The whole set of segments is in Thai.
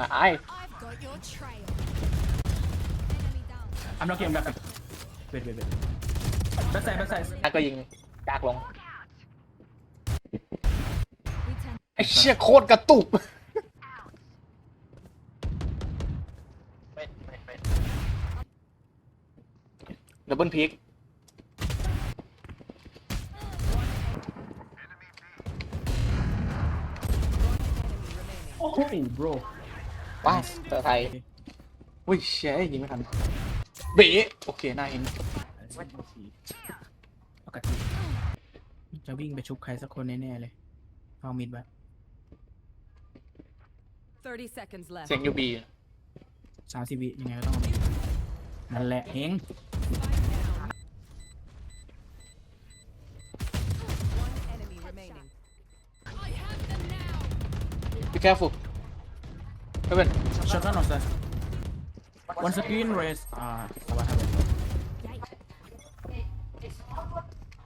มาไอ้ I've got your trail. Enemy down. I'm not getting back wait wait wait back side back side นักก็ยิงกากลง We tend ไอ้เชี่ยโคตรกระตุกดับเบิลพีกโอ้ย bro ว้าวเตอร์ไทยอุ้ยเชี่ยยิงไม่ทันเบ๋โอเคน่าเห็นปกติจะวิ่งไปชุบใครสักคนแน่ๆเลยเอามิดไว้30 seconds left. เสียงยูบีสามสิบวิยังไงก็ต้องเอามิดนั่นแหละเฮง One enemy remaining. I have them now. be careful ไม่เป็นช็อตกันหน่อยสิ one screen raise อ่าสวัสดีครับ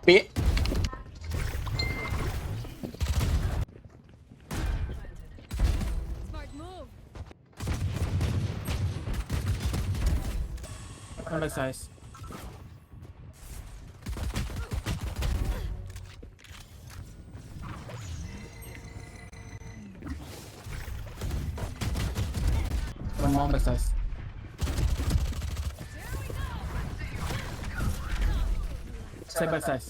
เบ๊ะ Smart move. One leg size. One more leg size. Side by side.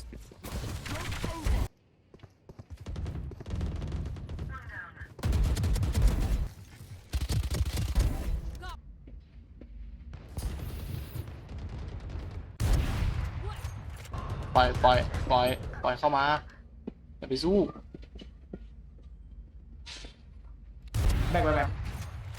ปล่อยปล่อยปล่อยปล่อยเข้ามาอย่